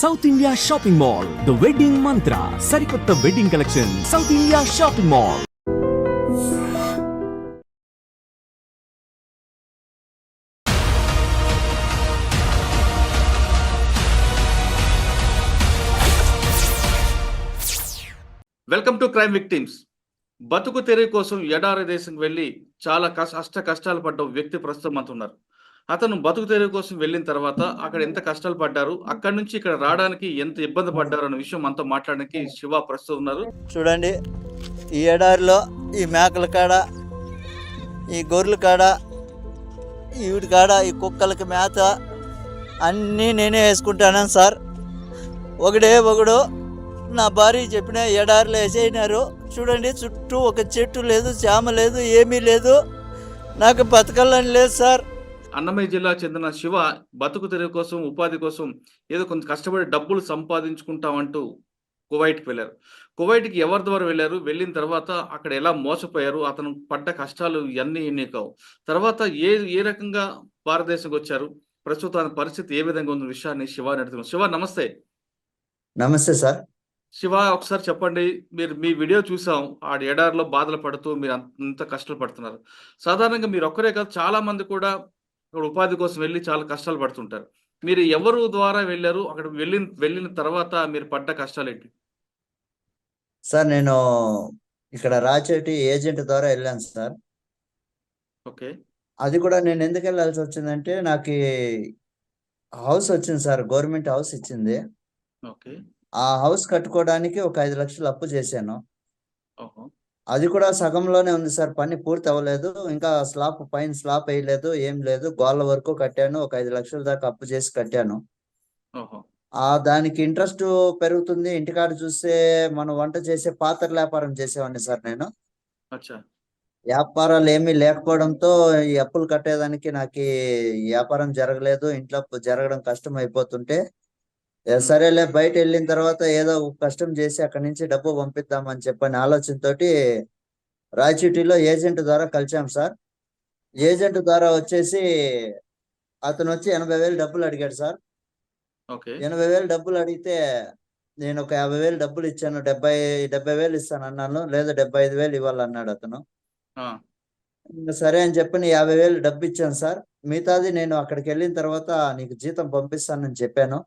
South India shopping mall the wedding Mantra సరికొత్త wedding collection south India shopping mall welcome to crime victims బతుకు తెరవి కోసం ఎడారి దేశం వెళ్ళి చాలా కష్ట అష్ట కష్టాలు పడ్డ వ్యక్తి ప్రస్తుతం అంటున్నారు ఉన్నారు. అతను బతుకు తెరువు కోసం వెళ్ళిన తర్వాత అక్కడ ఎంత కష్టాలు పడ్డారు అక్కడి నుంచి ఇక్కడ రావడానికి ఎంత ఇబ్బంది పడ్డారు అనే విషయం మనతో మాట్లాడడానికి శివ ప్రస్తుతం ఉన్నారు. చూడండి ఈ ఎడారిలో ఈ మేకల కాడ ఈ గొర్రెల కాడ ఈవిడి కాడ ఈ కుక్కలకి మేత అన్నీ నేనే వేసుకుంటాను సార్. ఒకడే ఒకడు నా భార్య చెప్పిన ఎడారిలో వేసేసినారు చూడండి చుట్టూ ఒక చెట్టు లేదు చామ లేదు ఏమీ లేదు. నాకు బతకాలని లేదు సార్. అన్నమయ్య జిల్లా చెందిన శివ బతుకు తెరువు కోసం ఉపాధి కోసం ఏదో కొంత కష్టపడి డబ్బులు సంపాదించుకుంటామంటూ కువైట్కి వెళ్ళారు. కువైట్కి ఎవరి ద్వారా వెళ్ళారు? వెళ్ళిన తర్వాత అక్కడ ఎలా మోసపోయారు? అతను పడ్డ కష్టాలు ఇవన్నీ ఎన్ని కావు? తర్వాత ఏ ఏ రకంగా భారతదేశంకి వచ్చారు? ప్రస్తుతం పరిస్థితి ఏ విధంగా ఉన్న విషయాన్ని శివ అడుగుతున్నాం. శివ నమస్తే. నమస్తే సార్. శివ ఒకసారి చెప్పండి. మీరు మీ వీడియో చూసాం. ఆ ఎడారిలో బాధలు పడుతూ మీరు అంత కష్టాలు పడుతున్నారు సాధారణంగా మీరు ఒక్కరే కాదు చాలా మంది కూడా ఇక్కడ ఉపాధి కోసం వెళ్ళి చాలా కష్టాలు పడుతుంటారు. మీరు ఎవరు ద్వారా వెళ్ళారు? అక్కడ వెళ్ళిన వెళ్ళిన తర్వాత మీరు పడ్డ కష్టాలు ఏంటి సార్ నేను ఇక్కడ రాచేటి ఏజెంట్ ద్వారా వెళ్ళాను సార్. ఓకే. అది కూడా నేను ఎందుకు వెళ్ళాల్సి వచ్చిందంటే నాకు హౌస్ వచ్చింది సార్ గవర్నమెంట్ హౌస్ ఇచ్చింది. ఓకే. ఆ హౌస్ కట్టుకోవడానికి ఒక ఐదు లక్షలు అప్పు చేశాను. అది కూడా సగంలోనే ఉంది సార్. పని పూర్తి అవ్వలేదు. ఇంకా స్లాబ్ పైన స్లాబ్ వేయలేదు ఏం లేదు. గోళ్ళ వరకు కట్టాను. ఒక ఐదు లక్షల దాకా అప్పు చేసి కట్టాను. ఆ దానికి ఇంట్రెస్ట్ పెరుగుతుంది. ఇంటికాడ చూస్తే మనం వంట చేసే పాత్రల వ్యాపారం చేసేవాడిని సార్ నేను. వ్యాపారాలు ఏమీ లేకపోవడంతో ఈ అప్పులు కట్టేదానికి నాకు వ్యాపారం జరగలేదు. ఇంట్లో జరగడం కష్టం అయిపోతుంటే సరేలే బయట వెళ్ళిన తర్వాత ఏదో కష్టం చేసి అక్కడి నుంచి డబ్బు పంపిద్దామని చెప్పని ఆలోచనతోటి రాయచీటిలో ఏజెంట్ ద్వారా కలిసాం సార్. ఏజెంట్ ద్వారా వచ్చేసి అతను వచ్చి ఎనభై వేలు డబ్బులు అడిగాడు సార్. ఎనభై వేలు డబ్బులు అడిగితే నేను ఒక యాభై వేలు డబ్బులు ఇచ్చాను డెబ్బై డెబ్బై వేలు ఇస్తాను అన్నాను లేదా డెబ్బై ఐదు వేలు ఇవ్వాలన్నాడు అతను. సరే అని చెప్పి యాభై వేలు డబ్బు ఇచ్చాను సార్. మిగతాది నేను అక్కడికి వెళ్ళిన తర్వాత నీకు జీతం పంపిస్తానని చెప్పాను.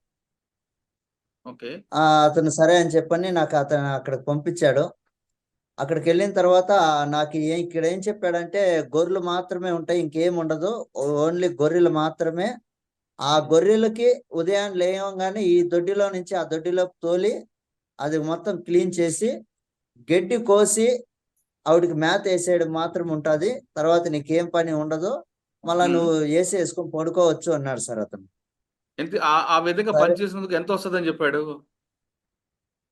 అతను సరే అని చెప్పని నాకు అతను అక్కడికి పంపించాడు. అక్కడికి వెళ్ళిన తర్వాత నాకు ఏ ఇక్కడ ఏం చెప్పాడంటే గొర్రెలు మాత్రమే ఉంటాయి ఇంకేం ఉండదు. ఓన్లీ గొర్రెలు మాత్రమే. ఆ గొర్రెలకి ఉదయం లేవగానే ఈ దొడ్డిలో నుంచి ఆ దొడ్డిలోకి తోలి అది మొత్తం క్లీన్ చేసి గడ్డి కోసి ఆవిడకి మేత వేసేయడం మాత్రం ఉంటది. తర్వాత నీకేం పని ఉండదు. మళ్ళా. నువ్వు వేసి వేసుకొని పడుకోవచ్చు అన్నాడు సార్ అతను. ఎంత ఆ- విధంగా సరే. పని చేసినందుకు ఎంత వస్తుందని చెప్పాడు?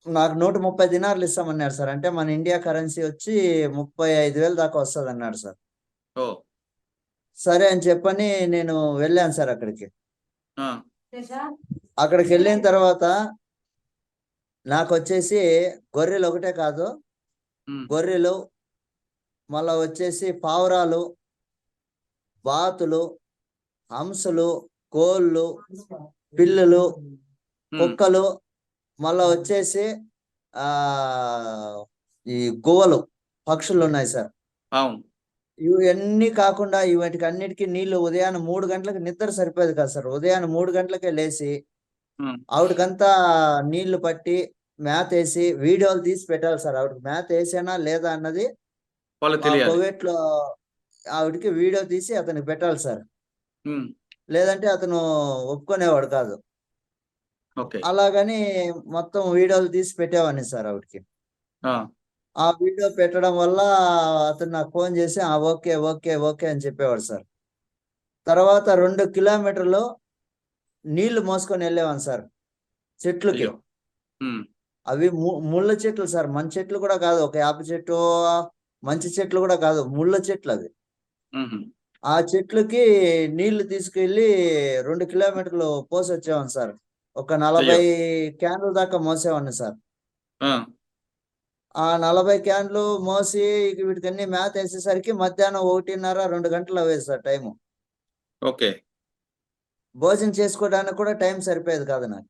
నాకు నూట ముప్పై దినార్లు ఇస్తామన్నారు సార్. అంటే మన ఇండియా కరెన్సీ వచ్చి ముప్పై ఐదు వేలు దాకా వస్తుంది అన్నాడు సార్. ఓ. సరే అని చెప్పని నేను వెళ్ళాను సార్ అక్కడికి. అక్కడికి వెళ్ళిన తర్వాత నాకు వచ్చేసి గొర్రెలు ఒకటే కాదు గొర్రెలు మళ్ళా వచ్చేసి పావురాలు బాతులు హంసలు కోళ్ళు పిల్లులు కుక్కలు మళ్ళా వచ్చేసి ఆ ఈ గువ్వలు పక్షులు ఉన్నాయి సార్. అవును. ఇవన్నీ కాకుండా వీటికి అన్నిటికీ నీళ్ళు ఉదయాన్నే మూడు గంటలకు నిద్ర సరిపోయేది కదా సార్. ఉదయాన్నే మూడు గంటలకే లేచి ఆవిడకంతా నీళ్ళు పట్టి మేత వేసి వీడియోలు తీసి పెట్టాలి సార్. ఆవిడకి మేత వేసానా లేదా అన్నది కువైట్లో ఆవిడకి వీడియో తీసి అతనికి పెట్టాలి సార్. లేదంటే అతను ఒప్పుకునేవాడు కాదు. అలాగని మొత్తం వీడియోలు తీసి పెట్టేవాడిని సార్ ఆవిడకి. ఆ, వీడియో పెట్టడం వల్ల అతను నాకు ఫోన్ చేసి ఆ ఓకే ఓకే ఓకే అని చెప్పేవాడు సార్. తర్వాత రెండు కిలోమీటర్లు నీళ్ళు మోసుకొని వెళ్ళేవాను సార్ చెట్లకి. అవి ముళ్ళ చెట్లు సార్ మంచి చెట్లు కూడా కాదు. ఒక యాప చెట్టు మంచి చెట్లు కూడా కాదు. ముళ్ళ చెట్లు అవి. ఆ చెట్లకి నీళ్ళు తీసుకెళ్ళి రెండు కిలోమీటర్లు పోసి వచ్చేవాను సార్. ఒక నలభై క్యాన్ల దాకా మోసేవాడిని సార్. ఆ, నలభై క్యాన్లు మోసి వీటికన్నీ మేత వేసేసరికి మధ్యాహ్నం ఒకటిన్నర రెండు గంటలు అవ్వేది సార్ టైము. ఓకే. భోజనం చేసుకోవడానికి కూడా టైం సరిపోయేది కాదు నాకు.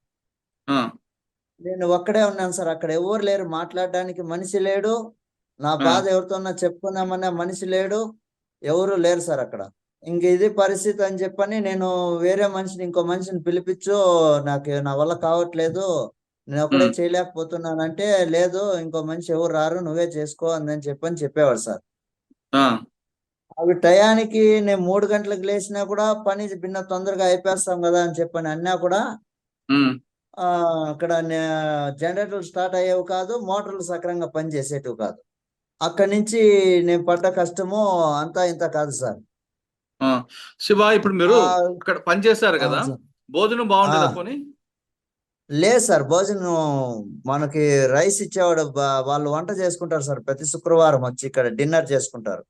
నేను ఒక్కడే ఉన్నాను సార్. అక్కడ ఎవరు లేరు. మాట్లాడడానికి మనిషి లేడు. నా. బాధ ఎవరితోన్నా చెప్పుకుందామనే మనిషి లేడు. ఎవరు లేరు సార్ అక్కడ. ఇంక ఇది పరిస్థితి అని చెప్పని నేను వేరే మనిషిని ఇంకో మనిషిని పిలిపించు నాకు నా వల్ల కావట్లేదు. నేను ఉమ్. చేయలేకపోతున్నానంటే లేదు ఇంకో మనిషి ఎవరు రారు నువ్వే చేసుకో అందని చెప్పని చెప్పేవాడు సార్. అవి టయానికి నేను మూడు గంటలకు లేచినా కూడా పని భిన్న తొందరగా అయిపోస్తాం కదా అని చెప్పని అన్నా కూడా అక్కడ జనరేటర్లు స్టార్ట్ అయ్యేవి కాదు మోటార్లు సక్రంగా పనిచేసేటివి కాదు. అక్కడి నుంచి నేను పడ్డ కష్టము అంతా ఇంత కాదు సార్. శివ ఇప్పుడు మీరు ఇక్కడ పని చేశారు కదా. భోజనం బాగుంటుందా. పోనీ? లేదు సార్ భోజనం మనకి రైస్ ఇచ్చేవాడు వాళ్ళు వంట చేసుకుంటారు సార్. ప్రతి శుక్రవారం వచ్చి ఇక్కడ డిన్నర్ చేసుకుంటారు.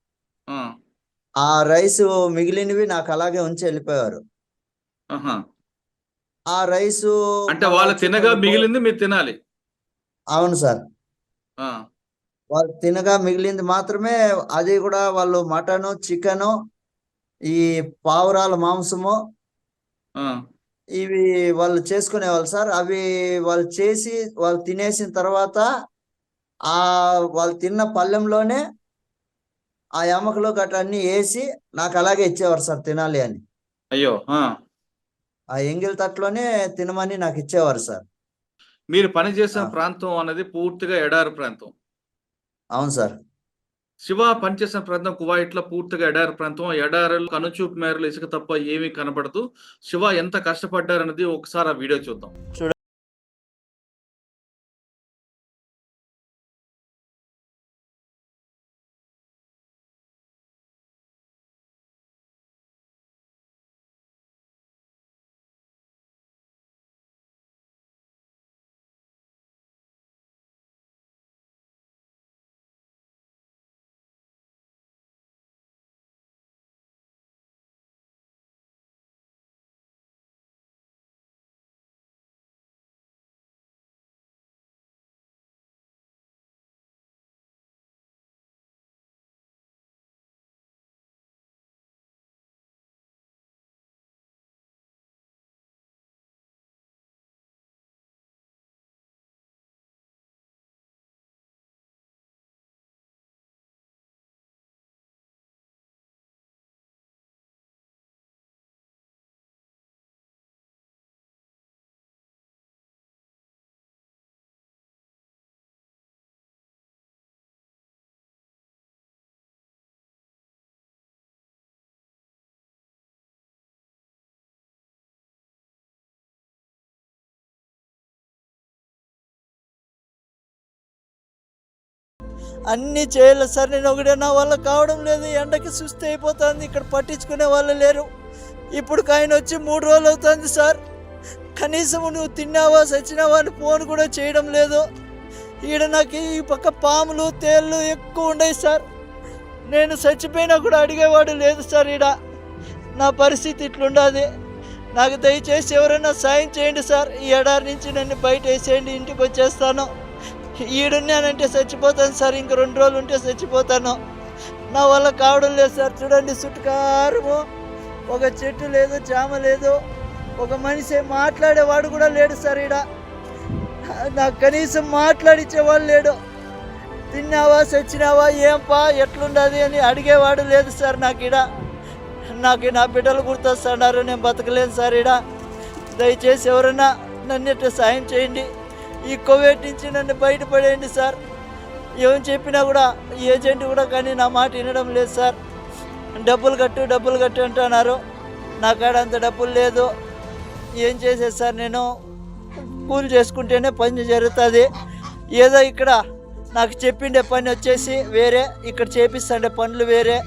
ఆ, రైస్ మిగిలినవి నాకు అలాగే ఉంచి వెళ్ళిపోయారు. ఆ రైస్ అంటే వాళ్ళు తినగా మిగిలింది మీరు తినాలి. అవును సార్. వాళ్ళు తినగా మిగిలింది మాత్రమే. అది కూడా వాళ్ళు మటను చికెను ఈ పావురాల మాంసము. ఇవి వాళ్ళు చేసుకునేవాళ్ళు సార్. అవి వాళ్ళు చేసి వాళ్ళు తినేసిన తర్వాత ఆ వాళ్ళు తిన్న పళ్ళెంలోనే ఆ ఎముకలు గట్రా అన్ని వేసి నాకు అలాగే ఇచ్చేవారు సార్ తినాలి అని. అయ్యో ఆ. ఎంగిల్ తట్లోనే తినమని నాకు ఇచ్చేవారు సార్. మీరు పని చేసిన. ప్రాంతం అనేది పూర్తిగా ఎడారి ప్రాంతం. అవును సార్. శివ పనిచేసిన ప్రాంతం కువైట్లో పూర్తిగా ఎడారి ప్రాంతం. ఎడారిలో కనుచూపు మేరలు ఇసుక తప్ప ఏమీ కనపడదు శివ ఎంత కష్టపడ్డారన్నది ఒకసారి ఆ వీడియో చూద్దాం. అన్నీ చేయాలి సార్ నేను ఒకటే నా వల్ల కావడం లేదు ఎండకి సుస్థి అయిపోతుంది ఇక్కడ పట్టించుకునే వాళ్ళు లేరు. ఇప్పుడు ఆయన వచ్చి మూడు రోజులు అవుతుంది సార్. కనీసం నువ్వు తిన్నావా సచ్చినావా అని ఫోన్ కూడా చేయడం లేదు. ఈడ నాకు ఈ పక్క పాములు తేళ్ళు ఎక్కువ ఉన్నాయి సార్. నేను చచ్చిపోయినా కూడా అడిగేవాడు లేదు సార్ ఈడ. నా పరిస్థితి ఇట్లుండదు. నాకు దయచేసి ఎవరైనా సాయం చేయండి సార్. ఈ ఎడారి నుంచి నన్ను బయట వేసేయండి ఇంటికి వచ్చేస్తాను. ఈడున్నానంటే చచ్చిపోతాను సార్ ఇంక రెండు రోజులు ఉంటే చచ్చిపోతాను. నా వల్ల కావడం లేదు సార్ చూడండి చుట్టుకారము. ఒక చెట్టు లేదు జామ లేదు. ఒక మనిషి మాట్లాడేవాడు కూడా లేడు సార్ ఈడ. నాకు కనీసం మాట్లాడిచ్చేవాడు లేడు. తిన్నావా చచ్చినావా ఏంపా ఎట్లుండదు అని అడిగేవాడు లేదు సార్ నాకు ఈడ. నాకు నా బిడ్డలు గుర్తొస్తున్నారు నేను బతకలేను సార్ ఈడ. దయచేసి ఎవరైనా నన్ను సాయం చేయండి. ఈ కోవిడ్ నుంచి నన్ను బయటపడేయండి సార్. ఏం చెప్పినా కూడా ఏజెంట్ కూడా కానీ నా మాట వినడం లేదు సార్. డబ్బులు కట్టు డబ్బులు కట్టు అంటున్నారు. నా కాడ అంత డబ్బులు లేదు. ఏం చేసేది సార్ నేను? కూలి చేసుకుంటేనే పని జరుగుతుంది. ఏదో ఇక్కడ నాకు చెప్పిండే పని వచ్చేసి వేరే ఇక్కడ చేపిస్తుండే పనులు వేరే.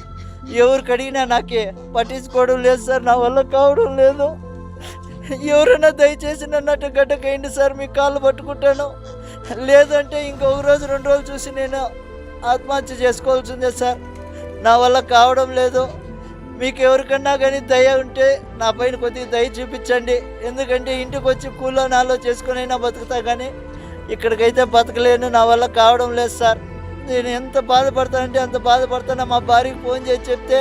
ఎవరికి అడిగినా నాకు పట్టించుకోవడం లేదు సార్. నా వల్ల కావడం లేదు. ఎవరైనా దయచేసి నన్ను అటు గడ్డకేయండి సార్ మీ కాళ్ళు పట్టుకుంటాను. లేదంటే ఇంకొక రోజు రెండు రోజులు చూసి నేను ఆత్మహత్య చేసుకోవాల్సిందే సార్. నా వల్ల కావడం లేదు. మీకు ఎవరికన్నా కానీ దయ ఉంటే నా పైన కొద్దిగా దయ చూపించండి. ఎందుకంటే ఇంటికి వచ్చి కూలో నాలో చేసుకునైనా బతుకుతా కానీ ఇక్కడికైతే బతకలేను నా వల్ల కావడం లేదు సార్. నేను ఎంత బాధపడతానంటే అంత బాధపడతాను? మా భార్యకి ఫోన్ చేసి చెప్తే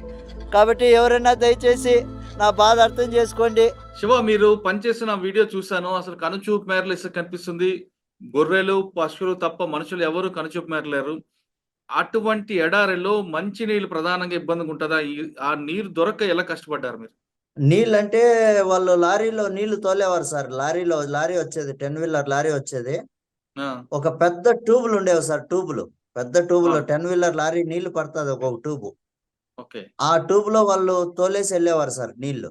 కాబట్టి ఎవరైనా దయచేసి నా బాధ అర్థం చేసుకోండి. శివ మీరు పనిచేసిన వీడియో చూశాను. అసలు కనుచూపు మేరలు ఇసుక కనిపిస్తుంది. గొర్రెలు పశువులు తప్ప మనుషులు ఎవరు కనుచూపు మేరలేరు అటువంటి ఎడారిలో మంచి నీళ్ళు ప్రధానంగా ఇబ్బందిగా ఉంటుందా? ఆ నీరు దొరక్క ఎలా కష్టపడ్డారు మీరు? నీళ్ళు అంటే వాళ్ళు లారీలో నీళ్ళు తోలేవారు సార్. లారీలో లారీ వచ్చేది టెన్ వీలర్ లారీ వచ్చేది. ఒక పెద్ద ట్యూబులు ఉండేవి సార్ ట్యూబులు. పెద్ద ట్యూబులు. టెన్ వీలర్ లారీ నీళ్ళు పడుతుంది ఒక్కొక్క ట్యూబు. ఆ ట్యూబ్లో వాళ్ళు తోలేసి వెళ్ళేవారు సార్ నీళ్ళు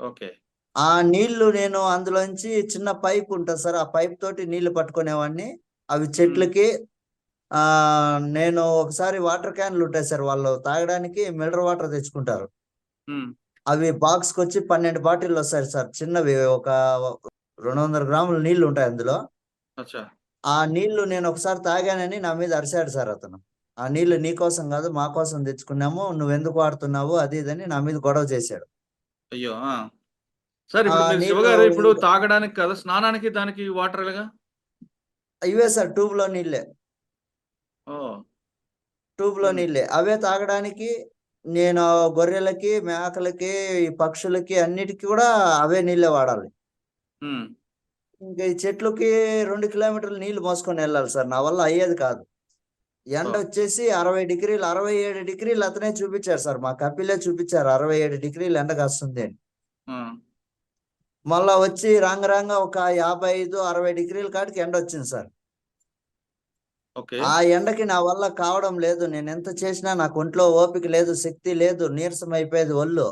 ఓకే. ఆ నీళ్ళు నేను అందులోంచి చిన్న పైప్ ఉంటుంది సార్ ఆ పైప్ తోటి నీళ్ళు పట్టుకునేవాడిని. అవి చెట్లకి ఆ నేను ఒకసారి వాటర్ క్యాన్లు ఉంటాయి సార్ వాళ్ళు తాగడానికి మినరల్ వాటర్ తెచ్చుకుంటారు. అవి బాక్స్కి వచ్చి పన్నెండు బాటిల్ వస్తాయి సార్ చిన్నవి ఒక రెండు వందల గ్రాముల నీళ్ళు ఉంటాయి అందులో. ఆ నీళ్ళు నేను ఒకసారి తాగానని నా మీద అరిశాడు సార్ అతను. ఆ నీళ్ళు నీ కోసం కాదు మా కోసం తెచ్చుకున్నాము నువ్వు ఎందుకు వాడుతున్నావు అది ఇదని నా మీద గొడవ చేశాడు. అయ్యో. సరే ఇప్పుడు శివగారు ఇప్పుడు తాగడానికి కదా స్నానానికి దానికి వాటర్ ఎలాగా? ఇవే సార్ ట్యూబ్లో నీళ్ళే ట్యూబ్లో. నీళ్ళే అవే తాగడానికి నేను గొర్రెలకి మేకలకి పక్షులకి అన్నిటికీ కూడా అవే నీళ్ళే వాడాలి. ఇంకా ఈ చెట్లకి రెండు కిలోమీటర్లు నీళ్ళు మోసుకొని వెళ్ళాలి సార్ నా వల్ల అయ్యేది కాదు. ఎండ. వచ్చేసి అరవై డిగ్రీలు అరవై ఏడు డిగ్రీలు అతనే చూపించారు సార్. మా కపిలే చూపించారు అరవై ఏడు డిగ్రీలు ఎండ కాస్తుంది అని. మళ్ళా వచ్చి రాంగ రాంగ ఒక యాభై ఐదు అరవై డిగ్రీల కాడికి ఎండ వచ్చింది సార్. ఆ ఎండకి నా వల్ల కావడం లేదు. నేను ఎంత చేసినా నాకు ఒంట్లో ఓపిక లేదు శక్తి లేదు నీరసం అయిపోయేది ఒళ్ళు.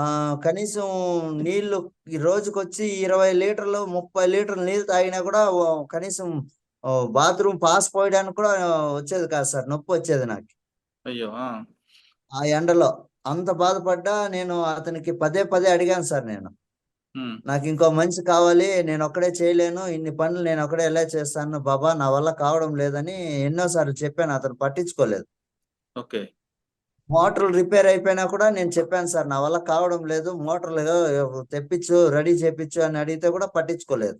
ఆ కనీసం నీళ్ళు ఈ రోజుకొచ్చి ఇరవై లీటర్లు ముప్పై లీటర్లు నీళ్ళు తాగినా కూడా కనీసం బాత్రూమ్ పాస్ పోయడానికి కూడా వచ్చేది కాదు సార్. నొప్పి వచ్చేది నాకు. అయ్యో ఆ, ఎండలో అంత బాధపడ్డా నేను అతనికి పదే పదే అడిగాను సార్ నేను. నాకు ఇంకో మనిషి కావాలి నేను ఒక్కడే చేయలేను ఇన్ని పనులు నేను ఒక్కడే ఎలా చేస్తాను బాబా నా వల్ల కావడం లేదని ఎన్నోసార్లు చెప్పాను అతను పట్టించుకోలేదు. ఓకే. మోటార్లు రిపేర్ అయిపోయినా కూడా నేను చెప్పాను సార్ నా వల్ల కావడం లేదు మోటార్లు తెప్పించు రెడీ చేపించు అని అడిగితే కూడా పట్టించుకోలేదు.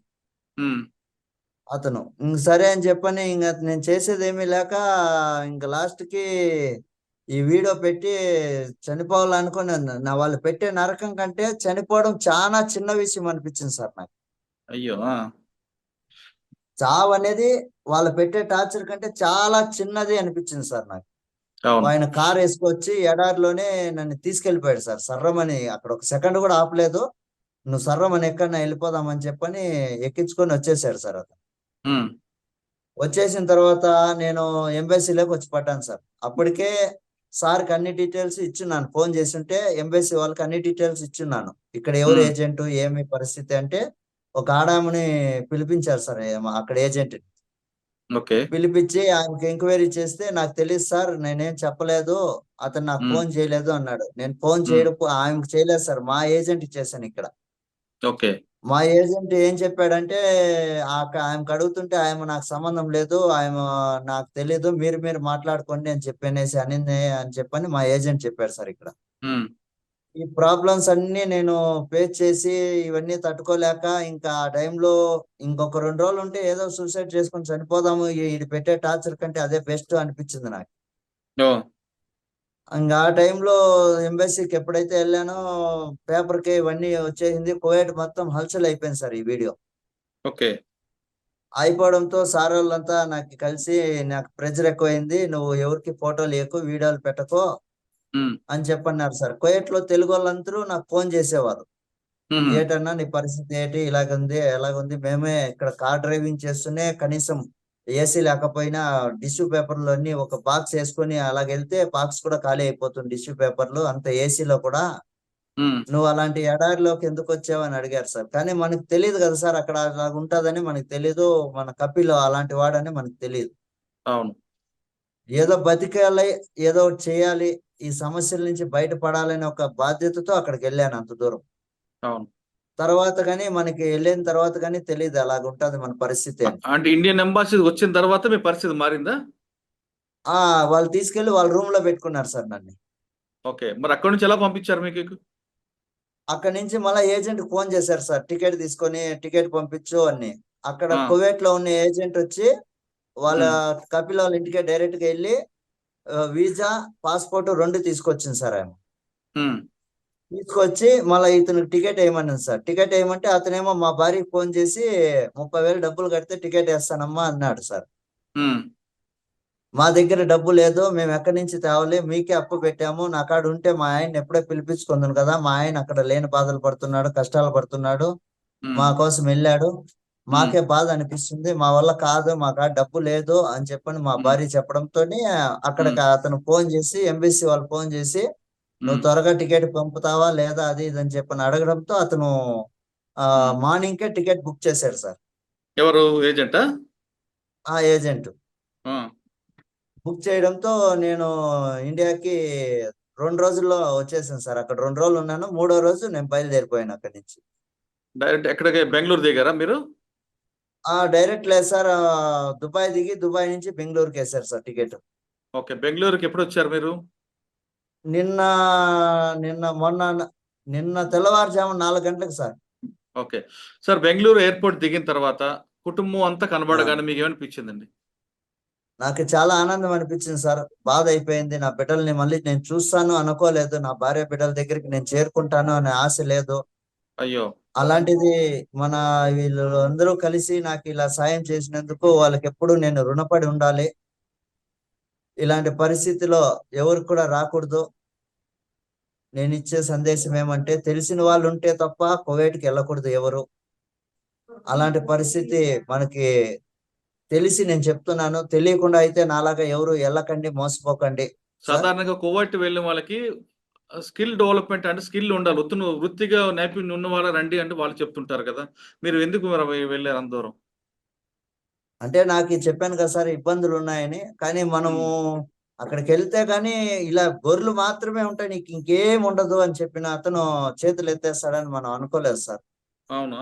అతను. ఇంక సరే అని చెప్పని ఇంక నేను చేసేది ఏమీ లేక ఇంక లాస్ట్కి ఈ వీడియో పెట్టి చనిపోవాలనుకుని నా వాళ్ళు పెట్టే నరకం కంటే చనిపోవడం చాలా చిన్న విషయం అనిపించింది సార్ నాకు. అయ్యో చావు అనేది వాళ్ళు పెట్టే టార్చర్ కంటే చాలా చిన్నది అనిపించింది సార్ నాకు. ఆయన కార్ వేసుకొచ్చి ఎడారిలోనే నన్ను తీసుకెళ్ళిపోయాడు సార్. సర్రమని అక్కడ ఒక సెకండ్ కూడా ఆపలేదు. నువ్వు సర్రమని ఎక్కడన్నా వెళ్ళిపోదామని చెప్పని ఎక్కించుకొని వచ్చేసాడు సార్ అతను. వచ్చేసిన తర్వాత నేను ఎంబసీలోకి వచ్చి పడ్డాను సార్. అప్పటికే సార్కి అన్ని డీటెయిల్స్ ఇచ్చున్నాను. ఫోన్ చేస్తుంటే ఎంబసీ వాళ్ళకి అన్ని డీటెయిల్స్ ఇచ్చున్నాను. ఇక్కడ ఎవరు. ఏజెంట్ ఏమి పరిస్థితి అంటే ఒక ఆడామని పిలిపించారు సార్ అక్కడ ఏజెంట్. ఓకే. పిలిపించి ఆయనకి ఎంక్వైరీ చేస్తే నాకు తెలియదు సార్ నేనేం చెప్పలేదు అతను నాకు. ఫోన్ చేయలేదు అన్నాడు. నేను ఫోన్ చేయడం ఆయనకు చేయలేదు సార్ మా ఏజెంట్ ఇచ్చేసాను ఇక్కడ. ఓకే. మా ఏజెంట్ ఏం చెప్పాడంటే ఆ- ఆయనకు అడుగుతుంటే ఆయన నాకు సంబంధం లేదు ఆయన నాకు తెలియదు మీరు మీరు మాట్లాడుకోండి అని చెప్పనేసి అనింది అని చెప్పని మా ఏజెంట్ చెప్పాడు సార్ ఇక్కడ. ఈ ప్రాబ్లమ్స్ అన్ని నేను ఫేస్ చేసి ఇవన్నీ తట్టుకోలేక ఇంకా ఆ టైంలో ఇంకొక రెండు రోజులు ఉంటే ఏదో సూసైడ్ చేసుకొని చనిపోదాము ఇది పెట్టే టార్చర్ కంటే అదే బెస్ట్ అనిపించింది నాకు. ఇంకా ఆ టైంలో ఎంబసీకి ఎప్పుడైతే వెళ్ళానో పేపర్కి ఇవన్నీ వచ్చేసింది. కోవిడ్ మొత్తం హల్చల్ అయిపోయింది సార్ ఈ వీడియో. ఓకే. అయిపోవడంతో సార్ వాళ్ళంతా నాకు కలిసి నాకు ప్రెజర్ ఎక్కువైంది. నువ్వు ఎవరికి ఫోటోలు ఎక్కువ వీడియోలు పెట్టకో అని చెప్పన్నారు సార్. కోయట్లో తెలుగు వాళ్ళందరూ నాకు ఫోన్ చేసేవారు. ఏటన్నా నీ పరిస్థితి ఏంటి? ఇలాగుంది ఎలాగుంది? మేమే ఇక్కడ కార్ డ్రైవింగ్ చేస్తూనే కనీసం ఏసీ లేకపోయినా టిష్యూ పేపర్లు అన్ని ఒక బాక్స్ వేసుకొని అలాగెళ్తే బాక్స్ కూడా ఖాళీ అయిపోతుంది టిష్యూ పేపర్లు. అంత ఏసీలో కూడా. నువ్వు అలాంటి ఎడారిలోకి ఎందుకు వచ్చావని అడిగారు సార్. కానీ మనకు తెలియదు కదా సార్ అక్కడ అలాగ ఉంటదని మనకు తెలియదు మన కపిలో అలాంటి వాడని మనకు తెలియదు అవును. ఏదో బతికాలి ఏదో చేయాలి ఈ సమస్యల నుంచి బయటపడాలని ఒక బాధ్యతతో అక్కడికి వెళ్ళాను అంత దూరం. అవును. తర్వాత కానీ మనకి వెళ్ళిన తర్వాత కానీ తెలియదు అలాగ ఉంటది మన పరిస్థితి అంటే ఇండియన్ ఎంబాసీ వచ్చిన తర్వాత మీ పరిస్థితి మారిందా? ఆ వాళ్ళు తీసుకెళ్ళి వాళ్ళ రూమ్లో పెట్టుకున్నారు సార్ నన్ను. ఓకే మరి అక్కడి నుంచి ఎలా పంపించారు మీకు? అక్కడ నుంచి మళ్ళీ ఏజెంట్ ఫోన్ చేశారు సార్ టికెట్ తీసుకొని టికెట్ పంపించు అని. అక్కడ. కువైట్లో ఉన్న ఏజెంట్ వచ్చి వాళ్ళ కపిల్ వాళ్ళ ఇంటికి డైరెక్ట్గా వెళ్ళి వీసా పాస్పోర్ట్ రెండు తీసుకొచ్చింది సార్ ఆయన తీసుకొచ్చి మళ్ళీ ఇతనికి టికెట్ వేయమన్నాను సార్. టికెట్ వేయమంటే అతనేమో మా భార్యకి ఫోన్ చేసి ముప్పై వేలు డబ్బులు కడితే టికెట్ వేస్తానమ్మా అన్నాడు సార్. మా దగ్గర డబ్బు లేదు మేము ఎక్కడి నుంచి తేవాలి మీకే అప్పు పెట్టాము నా కాడ ఉంటే మా ఆయన ఎప్పుడే పిలిపించుకుందాను కదా మా ఆయన అక్కడ లేని బాధలు పడుతున్నాడు కష్టాలు పడుతున్నాడు మా కోసం వెళ్ళాడు. మాకే బాధ అనిపిస్తుంది మా వల్ల కాదు మా కాడ డబ్బు లేదు అని చెప్పని మా. భార్య చెప్పడంతో అక్కడికి అతను ఫోన్ చేసి ఎంబీసీ వాళ్ళు ఫోన్ చేసి నువ్వు త్వరగా టికెట్ పంపుతావా లేదా అది ఇది అని చెప్పని అడగడంతో అతను. మార్నింగ్ కే టికెట్ బుక్ చేశాడు సార్. ఎవరు? ఏజెంటా? ఆ ఏజెంట్. బుక్ చేయడంతో నేను ఇండియాకి రెండు రోజుల్లో వచ్చేసాను సార్. అక్కడ రెండు రోజులు ఉన్నాను. మూడో రోజు నేను బయలుదేరిపోయాను అక్కడి నుంచి. డైరెక్ట్ ఎక్కడికి? బెంగళూరు దిగారా మీరు? ఆ డైరెక్ట్ లేదు సార్. దుబాయ్ దిగి దుబాయ్ నుంచి బెంగళూరుకి వేశారు సార్ టికెట్. ఓకే. బెంగళూరుకి ఎప్పుడు వచ్చారు మీరు? నిన్న నిన్న మొన్న నిన్న తెల్లవారుజాము నాలుగు గంటలకు sir. Okay. Sir Bengaluru airport దిగిన తర్వాత కుటుంబం అంతా కనబడగానే మీకు ఏమనిపించిందండి నాకు చాలా ఆనందం అనిపించింది సార్. బాధ అయిపోయింది. నా బిడ్డల్ని మళ్ళీ నేను చూస్తాను అనుకోలేదు. నా భార్య బిడ్డల దగ్గరికి నేను చేరుకుంటాను అనే ఆశ లేదు. అయ్యో. అలాంటిది మన వీళ్ళు అందరూ కలిసి నాకు ఇలా సాయం చేసినందుకు వాళ్ళకి ఎప్పుడు నేను రుణపడి ఉండాలి. ఇలాంటి పరిస్థితిలో ఎవరికి కూడా రాకూడదు. నేను ఇచ్చే సందేశం ఏమంటే తెలిసిన వాళ్ళు ఉంటే తప్ప కువైట్కి వెళ్ళకూడదు ఎవరు. అలాంటి పరిస్థితి మనకి తెలిసి నేను చెప్తున్నాను. తెలియకుండా అయితే నాలాగా ఎవరు వెళ్ళకండి మోసపోకండి. సాధారణంగా కువైట్ వెళ్ళిన వాళ్ళకి స్కిల్ డెవలప్మెంట్ అంటే స్కిల్ ఉండాలి. వృత్తిగా నైపుణ్యం ఉన్న వాళ్ళ రండి అంటే వాళ్ళు చెప్తుంటారు కదా. మీరు ఎందుకు మరి వెళ్ళారు అంత దూరం అంటే నాకు ఇది చెప్పాను కదా సార్ ఇబ్బందులు ఉన్నాయని కానీ మనము అక్కడికి వెళ్తే కానీ ఇలా గొర్రెలు మాత్రమే ఉంటాయి. నీకు ఇంకేం ఉండదు అని చెప్పిన అతను చేతులు ఎత్తేస్తాడని మనం అనుకోలేదు సార్. అవునా?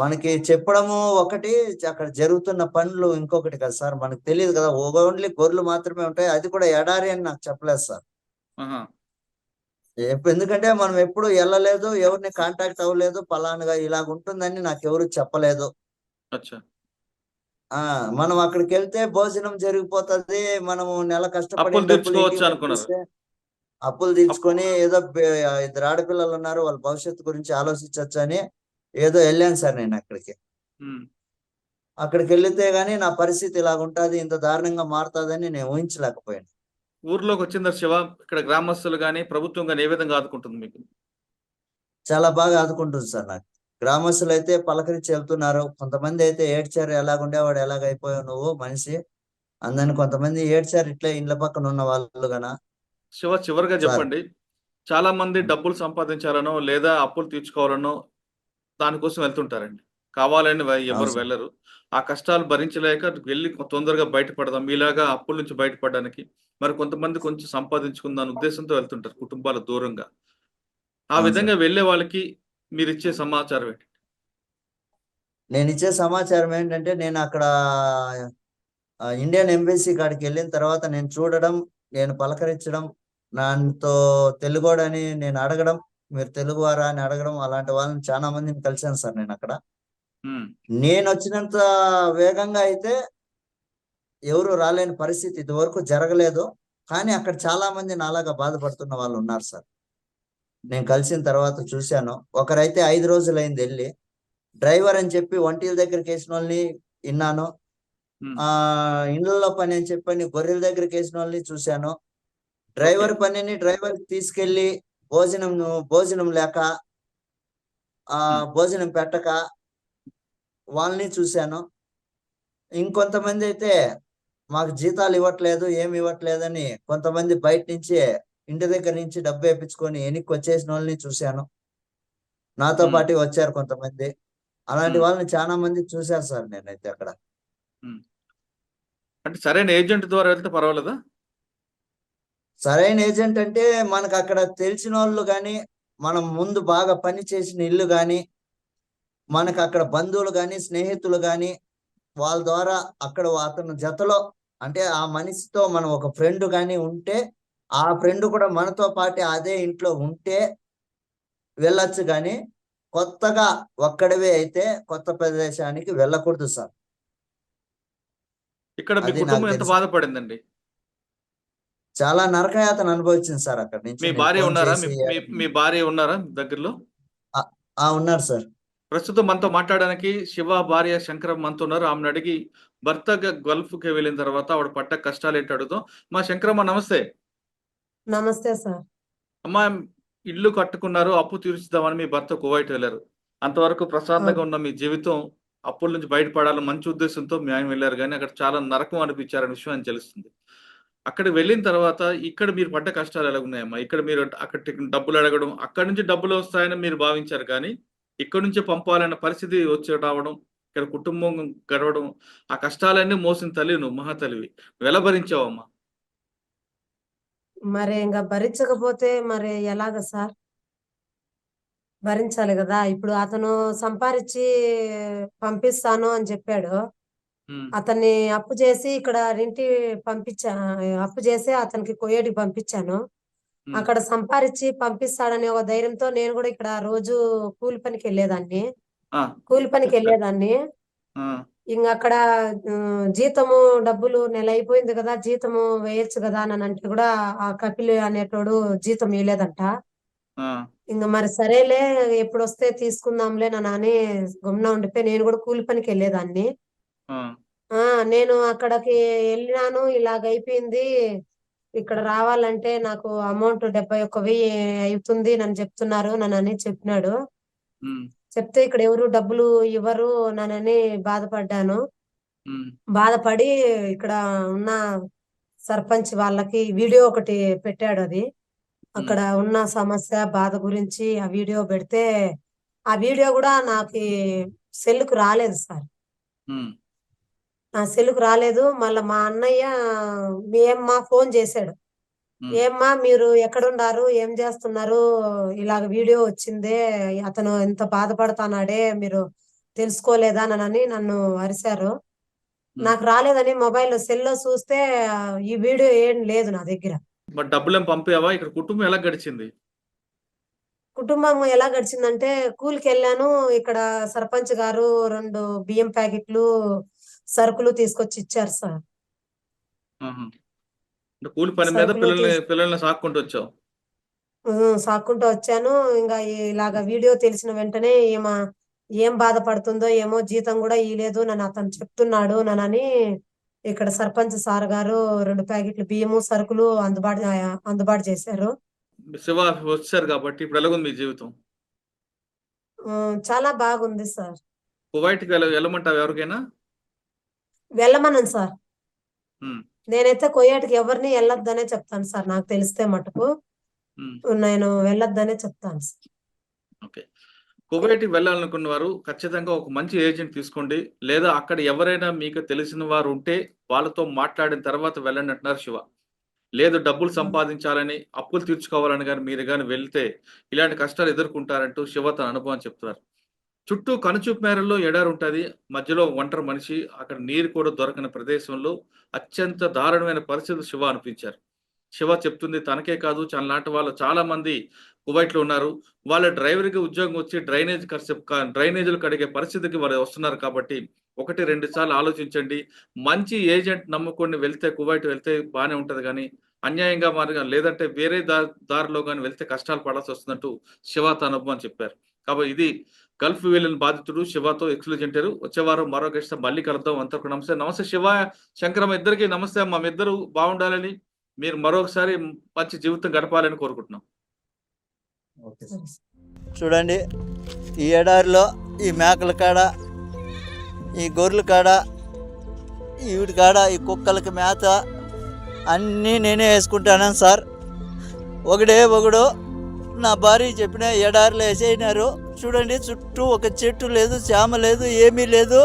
మనకి చెప్పడము ఒకటి అక్కడ జరుగుతున్న పనులు ఇంకొకటి కదా సార్. మనకు తెలియదు కదా ఓన్లీ గొర్రెలు మాత్రమే ఉంటాయి. అది కూడా ఎడారి అని నాకు చెప్పలేదు సార్. ఎందుకంటే మనం ఎప్పుడు వెళ్ళలేదు ఎవరిని కాంటాక్ట్ అవ్వలేదు పలానుగా ఇలాగ ఉంటుందని నాకు ఎవరు చెప్పలేదు. అచ్చా. ఆ మనం అక్కడికి వెళ్తే భోజనం జరిగిపోతది మనము నెల కష్టపడి అప్పులు తీర్చుకొని ఏదో ఇద్దరు ఆడపిల్లలు ఉన్నారు వాళ్ళ భవిష్యత్తు గురించి ఆలోచించవచ్చు అని ఏదో వెళ్ళాను సార్ నేను అక్కడికి. అక్కడికి వెళ్తే గానీ నా పరిస్థితి ఇలాగ ఉంటది ఇంత దారుణంగా మారుతుందని నేను ఊహించలేకపోయాను. ఊర్లోకి వచ్చిందా శివ ఇక్కడ గ్రామస్తులు కానీ ప్రభుత్వం కానీ ఏ విధంగా ఆదుకుంటుంది మీకు? చాలా బాగా ఆదుకుంటుంది సార్ నాకు. గ్రామస్తులు అయితే పలకరించి వెళ్తున్నారు. కొంతమంది అయితే ఏడ్చారు ఎలాగ ఉండేవాడు? ఎలాగ అయిపోయావు నువ్వు మనిషి? అందని కొంతమంది ఏడ్చారు. ఇట్లే ఇండ్ల పక్కన ఉన్న వాళ్ళు గనా. శివ చివరిగా. చెప్పండి. చాలా మంది డబ్బులు సంపాదించాలనో లేదా అప్పులు తీర్చుకోవాలనో దానికోసం వెళ్తుంటారండి. కావాలని ఎవరు. వెళ్ళరు. ఆ కష్టాలు భరించలేక వెళ్ళి తొందరగా బయటపడదాం. మీలాగా అప్పుల నుంచి బయటపడడానికి మరి కొంతమంది కొంచెం సంపాదించుకుందాని ఉద్దేశంతో వెళ్తుంటారు కుటుంబాల దూరంగా. ఆ విధంగా వెళ్ళే వాళ్ళకి మీరు ఇచ్చే సమాచారం ఏంటి? నేను ఇచ్చే సమాచారం ఏంటంటే నేను అక్కడ ఇండియన్ ఎంబసీ కాడికి వెళ్ళిన తర్వాత నేను చూడడం నేను పలకరించడం నాతో తెలుగోడని నేను అడగడం మీరు తెలుగువారా అని అడగడం అలాంటి వాళ్ళని చాలా మందిని కలిశాను సార్ నేను అక్కడ. నేను వచ్చినంత వేగంగా అయితే ఎవరు రాలేని పరిస్థితి ఇదివరకు జరగలేదు కానీ అక్కడ చాలా మంది నాలాగా బాధపడుతున్న వాళ్ళు ఉన్నారు సార్. నేను కలిసిన తర్వాత చూశాను. ఒకరైతే ఐదు రోజులైంది వెళ్ళి డ్రైవర్ అని చెప్పి వంటిల దగ్గరికి వేసిన వాళ్ళని విన్నాను ఆ ఇండ్లలో పని అని చెప్పని గొర్రెల దగ్గరికి వేసిన వాళ్ళని చూశాను. డ్రైవర్ పనిని డ్రైవర్ తీసుకెళ్ళి భోజనం భోజనం లేక ఆ భోజనం పెట్టక వాళ్ళని చూశాను. ఇంకొంతమంది అయితే మాకు జీతాలు ఇవ్వట్లేదు ఏమి ఇవ్వట్లేదని కొంతమంది బయట నుంచి ఇంటి దగ్గర నుంచి డబ్బు వేయించుకొని వెనక్కి వచ్చేసిన వాళ్ళని చూశాను. నాతో. పాటు వచ్చారు కొంతమంది. అలాంటి. వాళ్ళని చాలా మంది చూశారు సార్ నేనైతే అక్కడ. అంటే సరైన ఏజెంట్ ద్వారా వెళ్తే పర్వాలేదా? సరైన ఏజెంట్ అంటే మనకు అక్కడ తెలిసిన వాళ్ళు కానీ మనం ముందు బాగా పని చేసిన ఇల్లు కానీ మనకు అక్కడ బంధువులు కానీ స్నేహితులు కానీ వాళ్ళ ద్వారా అక్కడ అతని జతలో అంటే ఆ మనిషితో మనం ఒక ఫ్రెండ్ కానీ ఉంటే ఆ ఫ్రెండ్ కూడా మనతో పాటే అదే ఇంట్లో ఉంటే వెళ్ళొచ్చు కానీ కొత్తగా ఒక్కడివే అయితే కొత్త ప్రదేశానికి వెళ్ళకూడదు సార్. ఇక్కడ మీ కుటుంబం ఎంత. బాధపడిందండి? చాలా నరకయాతన అనుభవించింది సార్ అక్కడ నుంచి. మీ భార్య ఉన్నారా? మీ- భార్య ఉన్నారా దగ్గరలో? ఆ ఉన్నారు సార్. ప్రస్తుతం మనతో మాట్లాడడానికి శివ భార్య శంకరం మనతో ఉన్నారు. ఆమెను అడిగి భర్త గల్ఫ్కి వెళ్ళిన తర్వాత ఆవిడ పడ్డ కష్టాలు ఏంటి అడుగుతాం మా శంకరమ్మ నమస్తే. నమస్తే సార్. అమ్మా ఇల్లు కట్టుకున్నారు అప్పు తీర్చుదామని మీ భర్త కువైట్ వెళ్ళారు. అంతవరకు ప్రశాంతంగా ఉన్న మీ జీవితం అప్పుల నుంచి బయటపడాలని మంచి ఉద్దేశంతో మీ ఆయన వెళ్ళారు. కానీ అక్కడ చాలా నరకం అనిపించారనే విషయం అని తెలుస్తుంది. అక్కడ వెళ్ళిన తర్వాత ఇక్కడ మీరు పడ్డ కష్టాలు ఎలా ఉన్నాయమ్మా ఇక్కడ మీరు అక్కడ డబ్బులు అడగడం అక్కడ నుంచి డబ్బులు వస్తాయని మీరు భావించారు. కానీ ఇక్కడ నుంచి పంపాలన్న పరిస్థితి వచ్చి రావడం ఇక్కడ కుటుంబం గడవడం ఆ కష్టాలన్నీ మోసిన తల్లి నువ్వు మహాతల్లివి నువ్వు ఎలా భరించావమ్మా మరి ఇంకా భరించకపోతే మరి ఎలాగ సార్? భరించాలి కదా. ఇప్పుడు అతను సంపాదించి పంపిస్తాను అని చెప్పాడు. అతన్ని అప్పు చేసి ఇక్కడ ఇంటి పంపించా అప్పు చేసి అతనికి కొయ్యేటికి పంపించాను. అక్కడ సంపాదించి పంపిస్తాడనే ఒక ధైర్యంతో నేను కూడా ఇక్కడ రోజు కూలి పనికి వెళ్ళేదాన్ని. కూలి పనికి వెళ్ళేదాన్ని. ఇంక అక్కడ జీతము డబ్బులు నెల అయిపోయింది కదా జీతము వేయొచ్చు కదా అని అంటే కూడా ఆ కపిల్ అనేటోడు జీతం ఇవ్వలేదంట ఇంక మరి సరేలే ఎప్పుడు వస్తే తీసుకుందాంలే నన్ను అని గమ్మున ఉండిపోయి నేను కూడా కూలి పనికి వెళ్ళేదాన్ని. ఆ, నేను అక్కడికి వెళ్ళినాను ఇలాగ అయిపోయింది ఇక్కడ రావాలంటే నాకు అమౌంట్ డెబ్బై ఒక్క వెయ్యి అవుతుంది నన్ను చెప్తున్నారు నన్ను అని చెప్పినాడు. చెప్తే ఇక్కడ ఎవరు డబ్బులు ఇవ్వరు నన్నని బాధపడ్డాను. బాధపడి ఇక్కడ ఉన్న సర్పంచ్ వాళ్ళకి వీడియో ఒకటి పెట్టాడు అది. అక్కడ ఉన్న సమస్య బాధ గురించి ఆ వీడియో పెడితే ఆ వీడియో కూడా నాకు సెల్లుకు రాలేదు సార్. నా సెల్లుకు రాలేదు. మళ్ళా మా అన్నయ్య మీ ఏమ్మా ఫోన్ చేశాడు. ఏమ్మా మీరు ఎక్కడున్నారు? ఏం చేస్తున్నారు? ఇలాగ వీడియో వచ్చిందే అతను ఎంత బాధపడుతున్నాడే మీరు తెలుసుకోలేదా అని నన్ను అరిశారు. నాకు రాలేదని మొబైల్ సెల్లో చూస్తే ఆ, ఈ వీడియో ఏం లేదు నా దగ్గర. మరి డబ్బులేం పంపావా? ఇక్కడ కుటుంబం ఎలా గడిచింది? కుటుంబం ఎలా గడిచిందంటే కూలికి వెళ్ళాను ఇక్కడ సర్పంచ్ గారు రెండు బియ్యం ప్యాకెట్లు సరుకులు తీసుకొచ్చి ఇచ్చారు సార్. అంటే కూలి పని మీద పిల్లల్ని పిల్లల్ని సాక్కుంటూ వచ్చావు. సాక్కుంటూ వచ్చాను. ఇంకా ఇలాగ వీడియో తెలిసిన వెంటనే ఏమా ఏం బాధపడుతుందో ఏమో జీతం కూడా ఇయ్యలేదు. నన్ను అతను చెప్తున్నాడు నన్నని ఇక్కడ సర్పంచ్ సార్ గారు రెండు ప్యాకెట్లు బియ్యము సరుకులు అందుబాటు అందుబాటు చేశారు. శివ వచ్చారు కాబట్టి ఇప్పుడు ఎలాగుంది మీ జీవితం? చాలా బాగుంది సార్. వెళ్ళ వెళ్ళమంటావు ఎవరికైనా? వెళ్ళమన్నాను సార్. నేనైతే కొయ్యాటికి ఎవరిని వెళ్ళొద్దనే చెప్తాను సార్. నాకు తెలిస్తే మటుకు. నేను వెళ్ళొద్దనే చెప్తాను సార్. ఓకే. కువైట్కి వెళ్ళాలనుకున్న వారు ఖచ్చితంగా ఒక మంచి ఏజెంట్ తీసుకోండి. లేదా అక్కడ ఎవరైనా మీకు తెలిసిన వారు ఉంటే వాళ్ళతో మాట్లాడిన తర్వాత వెళ్ళండి అంటున్నారు శివ. లేదు డబ్బులు సంపాదించాలని అప్పులు తీర్చుకోవాలని కానీ మీరు కానీ వెళ్తే ఇలాంటి కష్టాలు ఎదుర్కొంటారంటూ శివ తన అనుభవం చెప్తున్నారు. చుట్టూ కనుచూపు మేరల్లో ఎడారి ఉంటుంది మధ్యలో ఒంటరి మనిషి అక్కడ నీరు కూడా దొరకని ప్రదేశంలో అత్యంత దారుణమైన పరిస్థితులు శివ అనిపించారు. శివ చెప్తుంది తనకే కాదు చాలా వాళ్ళు చాలా మంది కువైట్లో ఉన్నారు. వాళ్ళ డ్రైవర్కి ఉద్యోగం వచ్చి డ్రైనేజ్ ఖర్చు డ్రైనేజీలు కడిగే పరిస్థితికి వాళ్ళు వస్తున్నారు కాబట్టి ఒకటి రెండు సార్లు ఆలోచించండి. మంచి ఏజెంట్ నమ్ముకొని వెళ్తే కువైట్ వెళ్తే బాగానే ఉంటుంది కానీ అన్యాయంగా మారిగా లేదంటే వేరే దారిలో కానీ వెళ్తే కష్టాలు పడాల్సి వస్తున్నట్టు శివ తన చెప్పారు. కాబట్టి ఇది గల్ఫ్ వెళ్ళిన బాధితుడు శివతో ఎక్స్క్లూజెంటారు వచ్చే వారం మరో గెస్ట్ మళ్ళీ కలుద్దాం. అంతకు నమస్తే. నమస్తే శివ శంకరమ్మ ఇద్దరికి నమస్తే మా ఇద్దరు బాగుండాలని మీరు మరొకసారి మంచి జీవితం గడపాలని కోరుకుంటున్నాం. Okay sir. చూడండి ఈ ఎడారిలో ఈ మేకల కాడ ఈ గొర్రెల కాడ ఈ కాడ ఈ కుక్కలకి మేత అన్నీ నేనే వేసుకుంటాను సార్. ఒకడే ఒకడు నా భార్య చెప్పిన ఎడారిలో వేసేసినారు చూడండి చుట్టూ ఒక చెట్టు లేదు చేమ లేదు ఏమీ లేదు.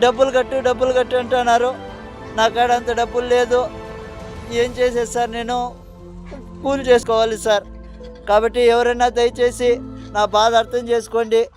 డబ్బులు కట్టు డబ్బులు కట్టు అంటున్నారు. నా కాడ అంత డబ్బులు లేదు. ఏం చేసేది సార్ నేను? కూలి చేసుకోవాలి సార్. కాబట్టి ఎవరైనా దయచేసి నా బాధ అర్థం చేసుకోండి.